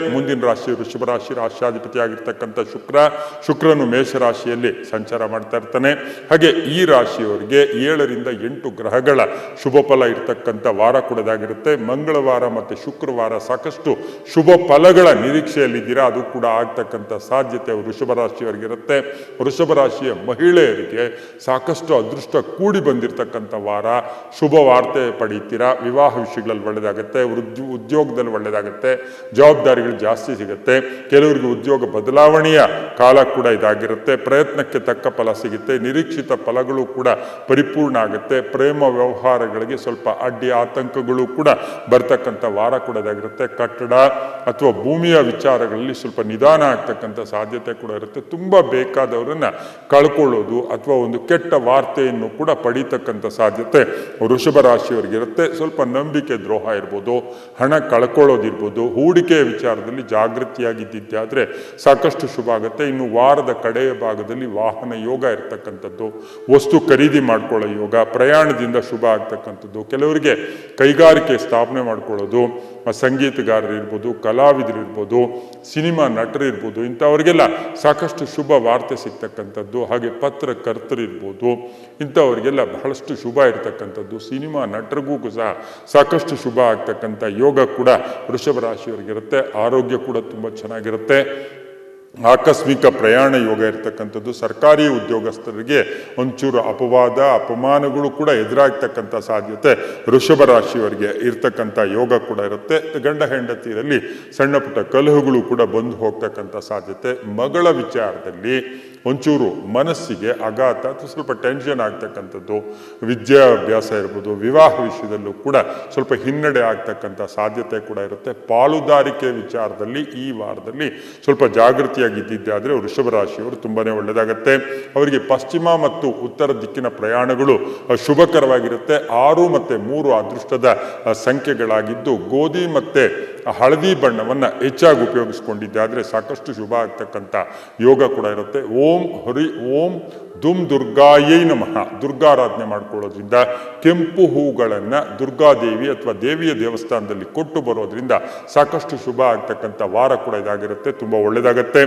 ಮುಂದಿನ ರಾಶಿ ವೃಷಭ ರಾಶಿ ರಾಶ್ಯಾಧಿಪತಿ ಆಗಿರ್ತಕ್ಕಂಥ ಶುಕ್ರ. ಶುಕ್ರನು ಮೇಷರಾಶಿಯಲ್ಲಿ ಸಂಚಾರ ಮಾಡ್ತಾ ಇರ್ತಾನೆ. ಹಾಗೆ ಈ ರಾಶಿಯವರಿಗೆ ಏಳರಿಂದ ಎಂಟು ಗ್ರಹಗಳ ಶುಭ ಫಲ ಇರ್ತಕ್ಕಂಥ ವಾರ ಕೂಡದಾಗಿರುತ್ತೆ. ಮಂಗಳವಾರ ಮತ್ತು ಶುಕ್ರವಾರ ಸಾಕಷ್ಟು ಶುಭ ಫಲಗಳ ನಿರೀಕ್ಷೆಯಲ್ಲಿದ್ದೀರಾ, ಅದು ಕೂಡ ಆಗ್ತಕ್ಕಂಥ ಸಾಧ್ಯತೆ ವೃಷಭ ರಾಶಿಯವರಿಗಿರುತ್ತೆ. ವೃಷಭ ರಾಶಿಯ ಮಹಿಳೆಯರಿಗೆ ಸಾಕಷ್ಟು ಅದೃಷ್ಟ ಕೂಡಿ ಬಂದಿರತಕ್ಕಂಥ ವಾರ. ಶುಭ ವಾರ್ತೆ ಪಡೀತೀರಾ, ವಿವಾಹ ವಿಷಯಗಳಲ್ಲಿ ಒಳ್ಳೆಯದಾಗುತ್ತೆ ಉದ್ಯೋ ಉದ್ಯೋಗದಲ್ಲಿ ಒಳ್ಳೆಯದಾಗುತ್ತೆ ಜವಾಬ್ದಾರಿಗಳು ಜಾಸ್ತಿ ಸಿಗುತ್ತೆ. ಕೆಲವರಿಗೆ ಉದ್ಯೋಗ ಬದಲಾವಣೆಯ ಕಾಲ ಕೂಡ ಇದಾಗಿರುತ್ತೆ. ಪ್ರಯತ್ನಕ್ಕೆ ತಕ್ಕ ಫಲ ಸಿಗುತ್ತೆ. ನಿರೀಕ್ಷಿತ ಫಲಗಳು ಕೂಡ ಪರಿಪೂರ್ಣ ಆಗುತ್ತೆ. ಪ್ರೇಮ ವ್ಯವಹಾರಗಳಿಗೆ ಸ್ವಲ್ಪ ಅಡ್ಡಿ ಆತಂಕಗಳು ಕೂಡ ಬರ್ತಕ್ಕಂಥ ವಾರ ಕೂಡ ಇದಾಗಿರುತ್ತೆ. ಕಟ್ಟಡ ಅಥವಾ ಭೂಮಿಯ ವಿಚಾರಗಳಲ್ಲಿ ಸ್ವಲ್ಪ ನಿಧಾನ ಆಗ್ತಕ್ಕಂಥ ಸಾಧ್ಯತೆ ಕೂಡ ಇರುತ್ತೆ. ತುಂಬ ಬೇಕಾದವರನ್ನು ಕಳ್ಕೊಳ್ಳೋದು ಅಥವಾ ಒಂದು ಕೆಟ್ಟ ವಾರ್ತೆಯನ್ನು ಕೂಡ ಪಡೀತಕ್ಕಂಥ ಸಾಧ್ಯತೆ ವೃಷಭ ರಾಶಿಯವರಿಗಿರುತ್ತೆ. ಸ್ವಲ್ಪ ನಂಬಿಕೆ ದ್ರೋಹ ಇರ್ಬೋದು, ಹಣ ಕಳ್ಕೊಳ್ಳೋದಿರ್ಬೋದು, ಹೂಡಿಕೆಯ ವಿಚಾರದಲ್ಲಿ ಜಾಗೃತಿಯಾಗಿದ್ದಿದ್ದಾದರೆ ಸಾಕಷ್ಟು ಶುಭ ಆಗುತ್ತೆ. ಇನ್ನು ವಾರದ ಕಡೆಯ ಭಾಗದಲ್ಲಿ ವಾಹನ ಯೋಗ ಇರ್ತಕ್ಕಂಥದ್ದು, ವಸ್ತು ಖರೀದಿ ಮಾಡ್ಕೊಳ್ಳೋ ಯೋಗ, ಪ್ರಯಾಣದಿಂದ ಶುಭ ಆಗ್ತಕ್ಕಂಥದ್ದು, ಕೆಲವರಿಗೆ ಕೈಗಾರಿಕೆ ಸ್ಥಾಪನೆ ಮಾಡ್ಕೊಳ್ಳೋದು ಸಂಗೀತಗಾರರು ಇರ್ಬೋದು, ಕಲಾವಿದರು ಇರ್ಬೋದು, ಸಿನಿಮಾ ನಟರು ಇರ್ಬೋದು, ಇಂಥವ್ರಿಗೆಲ್ಲ ಸಾಕಷ್ಟು ಶುಭ ವಾರ್ತೆ ಸಿಗ್ತಕ್ಕಂಥದ್ದು. ಹಾಗೆ ಪತ್ರಕರ್ತರು ಇರ್ಬೋದು, ಇಂಥವ್ರಿಗೆಲ್ಲ ಬಹಳಷ್ಟು ಶುಭ ಇರ್ತಕ್ಕಂಥದ್ದು. ಸಿನಿಮಾ ನಟರಿಗೂ ಸಹ ಸಾಕಷ್ಟು ಶುಭ ಆಗ್ತಕ್ಕಂಥ ಯೋಗ ಕೂಡ ವೃಷಭ ರಾಶಿಯವರಿಗಿರುತ್ತೆ. ಆರೋಗ್ಯ ಕೂಡ ತುಂಬ ಚೆನ್ನಾಗಿರುತ್ತೆ. ಆಕಸ್ಮಿಕ ಪ್ರಯಾಣ ಯೋಗ ಇರತಕ್ಕಂಥದ್ದು, ಸರ್ಕಾರಿ ಉದ್ಯೋಗಸ್ಥರಿಗೆ ಒಂಚೂರು ಅಪವಾದ, ಅಪಮಾನಗಳು ಕೂಡ ಎದುರಾಗ್ತಕ್ಕಂಥ ಸಾಧ್ಯತೆ ವೃಷಭ ರಾಶಿಯವರಿಗೆ ಇರ್ತಕ್ಕಂಥ ಯೋಗ ಕೂಡ ಇರುತ್ತೆ. ಗಂಡ ಹೆಂಡತಿಯರಲ್ಲಿ ಸಣ್ಣ ಪುಟ್ಟ ಕಲಹುಗಳು ಕೂಡ ಬಂದು ಹೋಗ್ತಕ್ಕಂಥ ಸಾಧ್ಯತೆ. ಮಗಳ ವಿಚಾರದಲ್ಲಿ ಒಂಚೂರು ಮನಸ್ಸಿಗೆ ಆಘಾತ ಅಥವಾ ಸ್ವಲ್ಪ ಟೆನ್ಷನ್ ಆಗ್ತಕ್ಕಂಥದ್ದು, ವಿದ್ಯಾಭ್ಯಾಸ ಇರ್ಬೋದು, ವಿವಾಹ ವಿಷಯದಲ್ಲೂ ಕೂಡ ಸ್ವಲ್ಪ ಹಿನ್ನಡೆ ಆಗ್ತಕ್ಕಂಥ ಸಾಧ್ಯತೆ ಕೂಡ ಇರುತ್ತೆ. ಪಾಲುದಾರಿಕೆ ವಿಚಾರದಲ್ಲಿ ಈ ವಾರದಲ್ಲಿ ಸ್ವಲ್ಪ ಜಾಗೃತಿಯಾಗಿದ್ದಿದ್ದಾದರೆ ವೃಷಭ ರಾಶಿಯವರು ತುಂಬಾನೇ ಒಳ್ಳೆಯದಾಗತ್ತೆ. ಅವರಿಗೆ ಪಶ್ಚಿಮ ಮತ್ತು ಉತ್ತರ ದಿಕ್ಕಿನ ಪ್ರಯಾಣಗಳು ಶುಭಕರವಾಗಿರುತ್ತೆ. ಆರು ಮತ್ತು ಮೂರು ಅದೃಷ್ಟದ ಸಂಖ್ಯೆಗಳಾಗಿದ್ದು ಗೋಧಿ ಮತ್ತು ಹಳದಿ ಬಣ್ಣವನ್ನು ಹೆಚ್ಚಾಗಿ ಉಪಯೋಗಿಸ್ಕೊಂಡಿದ್ದಾದರೆ ಸಾಕಷ್ಟು ಶುಭ ಆಗ್ತಕ್ಕಂಥ ಯೋಗ ಕೂಡ ಇರುತ್ತೆ. ಓಂ ಹರಿ ಓಂ ದುಮ್ ದುರ್ಗಾಯೈ ನಮಃ. ದುರ್ಗಾರಾಧನೆ ಮಾಡ್ಕೊಳ್ಳೋದ್ರಿಂದ ಕೆಂಪು ಹೂಗಳನ್ನು ದುರ್ಗಾದೇವಿ ಅಥವಾ ದೇವಿಯ ದೇವಸ್ಥಾನದಲ್ಲಿ ಕೊಟ್ಟು ಬರೋದ್ರಿಂದ ಸಾಕಷ್ಟು ಶುಭ ಆಗ್ತಕ್ಕಂಥ ವಾರ ಕೂಡ ಇದಾಗಿರುತ್ತೆ, ತುಂಬ ಒಳ್ಳೆಯದಾಗತ್ತೆ